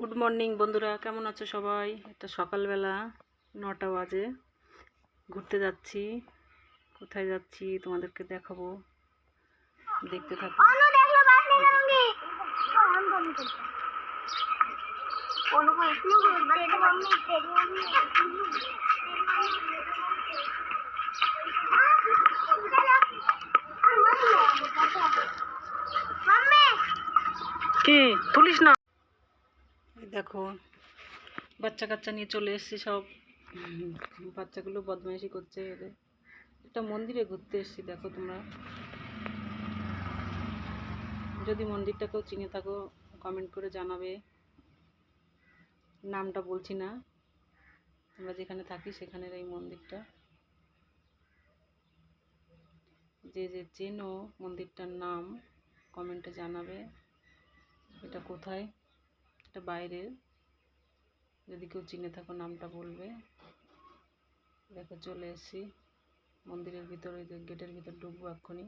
Good morning বন্ধুরা। কেমন আছো সবাই? এটা সকালবেলা নটা বাজে। ঘুরতে যাচ্ছি। কোথায় যাচ্ছি তোমাদেরকে দেখাবো। দেখতে থাকো। কি? তুলিস না? দেখো বাচ্চা কাচ্চা নিয়ে চলে এসেছি সব। বাচ্চাগুলো বদমাইশি করছে একটা মন্দিরে ঘুরতে এসেছি, দেখো তোমরা। যদি মন্দিরটাকেও চিনে থাকো কমেন্ট করে জানাবে। নামটা বলছি না। আমরা যেখানে থাকি, সেখানের এই মন্দিরটা। যে যে চেনো মন্দিরটার নাম কমেন্টে জানাবে। এটা কোথায়? এটা বাইরের যদি কেউ চিনে থাকো, নামটা বলবে। দেখো, চলে এসেছি। মন্দিরের ভিতরে গেটের ভিতর ঢুকবো এক্ষুনি।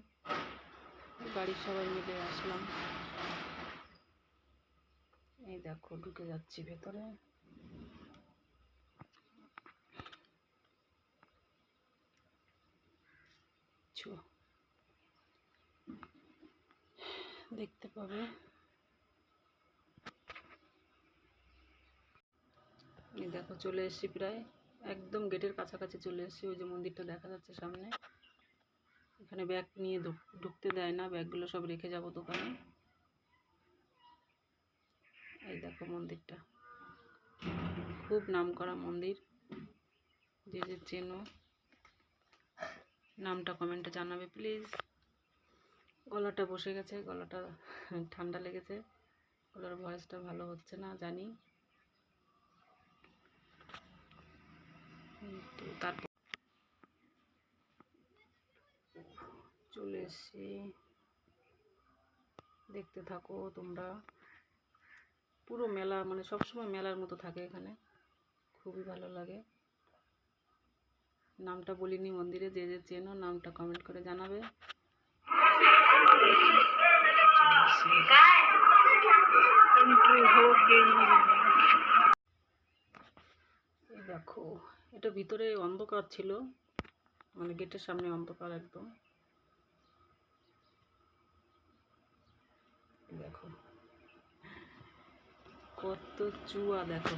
বাড়ির সবাই মিলে আসলাম। এই দেখো, ঢুকে যাচ্ছি ভেতরে। দেখতে পাবে এই দেখো চলে এসেছি প্রায় একদম গেটের কাছাকাছি চলে এসেছি। ওই যে মন্দিরটা দেখা যাচ্ছে সামনে। এখানে ব্যাগ নিয়ে ঢুক- ঢুকতে দেয় না, ব্যাগগুলো সব রেখে যাব দোকানে। এই দেখো মন্দিরটা। খুব নামকরা মন্দির। যে যে চেনো, নামটা কমেন্টে জানাবে প্লিজ গলাটা বসে গেছে, গলাটা ঠান্ডা লেগেছে। গলার ভয়েসটা ভালো হচ্ছে না, জানি। তো তারপর চলে এসছি। দেখতে থাকো তোমরা। পুরো মেলা মানে সবসময় মেলার মতো থাকে এখানে। খুবই ভালো লাগে। নামটা বলিনি মন্দিরে, যে যে চেনো নামটা কমেন্ট করে জানাবে। দেখো এটা ভিতরে অন্ধকার ছিল মানে গেটের সামনে অন্ধকার একদম। দেখো। কত চুয়া দেখো।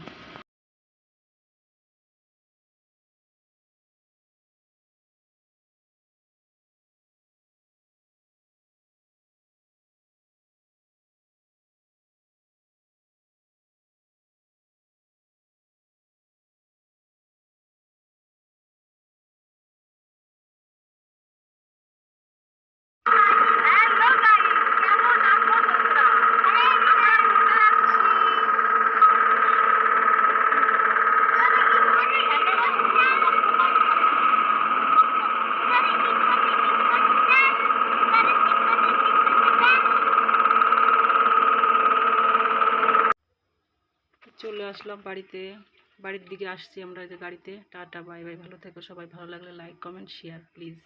আসলাম বাড়িতে। বাড়ির দিকে আসছি আমরা যে গাড়িতে। Tata, bye bye. ভালো থেকো। সবাই ভালো লাগলে লাইক কমেন্ট শেয়ার প্লিজ